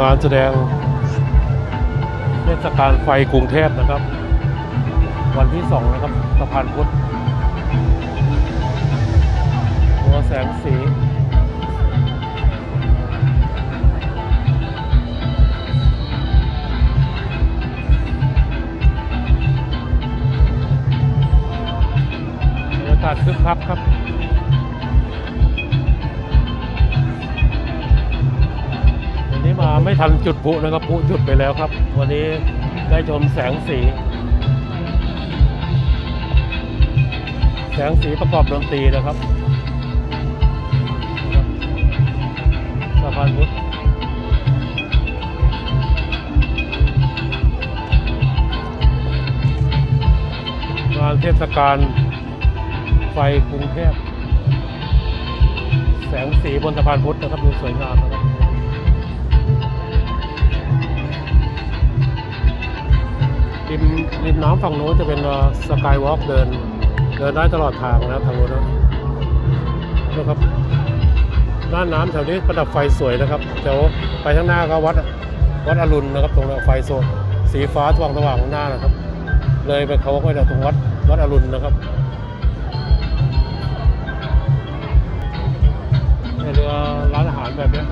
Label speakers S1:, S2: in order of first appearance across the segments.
S1: งานแสดงเทศกาลไฟกรุงเทพนะครับ วันที่สองนะครับสะพานพุทธหัวแสงสีบรรยากาศคึกคักครับ ไม่ทันจุดพุนะครับพุจุดไปแล้วครับ วันนี้ได้ชมแสงสี แสงสีประกอบดนตรีนะครับสะพานพุทธงานเทศกาลไฟกรุงเทพแสงสีบนสะพานพุทธนะครับดูสวยงามนะครับ ริมน้ำฝั่งโน้นจะเป็นสกายวอล์กเดิน เดินได้ตลอดทางนะครับทางโน้นนะครับด้านน้ำแถวนี้ประดับไฟสวยนะครับแถวไปข้างหน้าก็วัดวัดอรุณนะครับ ตรงนั้นไฟโซนสีฟ้าสว่างสว่างข้างหน้านะครับ เลยไปเขาก็ไปตรงวัดวัดอรุณนะครับในเรือร้านอาหารแบบเนี้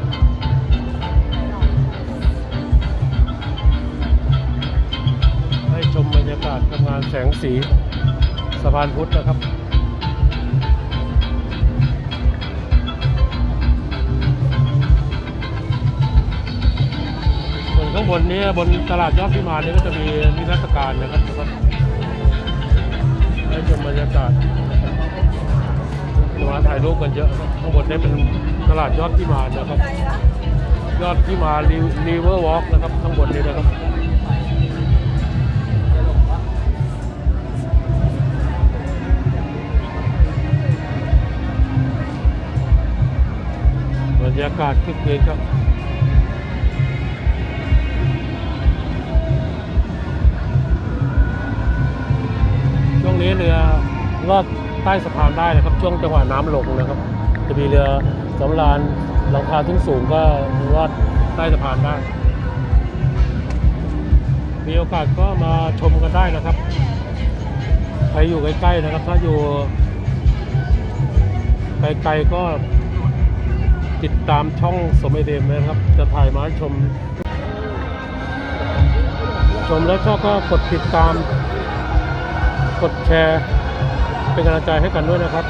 S1: ากาศทำงานแสงสีสะพานพุทธนะครับส่วนข้างบนนี้บนตลาดยอดพิมานนี้ก็จะมีนิทรรศการนะครับนะครับให้ชมบรรยากาศมาถ่ายรูปกันเยอะข้างบนนี้เป็นตลาดยอดพิมานนะครับ ยอดพิมานรีเวอร์วอล์กนะครับข้างบนนี้นะครับ รรยากาศคึกคืนครับช่วงนี้เรือลอดใต้สะพานได้นะครับ ช่วงจังหวะน้ำลงนะครับ จะมีเรือสำราญหลังคาทุ่งสูงก็ลอดใต้สะพานได้ มีโอกาสก็มาชมกันได้นะครับใครอยู่ใกล้ๆนะครับ ถ้าอยู่ไกลๆก็ ติดตามช่องสมัยเดมนะครับ จะถ่ายมาชม ชมแล้วชอบก็กดติดตาม กดแชร์ เป็นกำลังใจให้กันด้วยนะครับ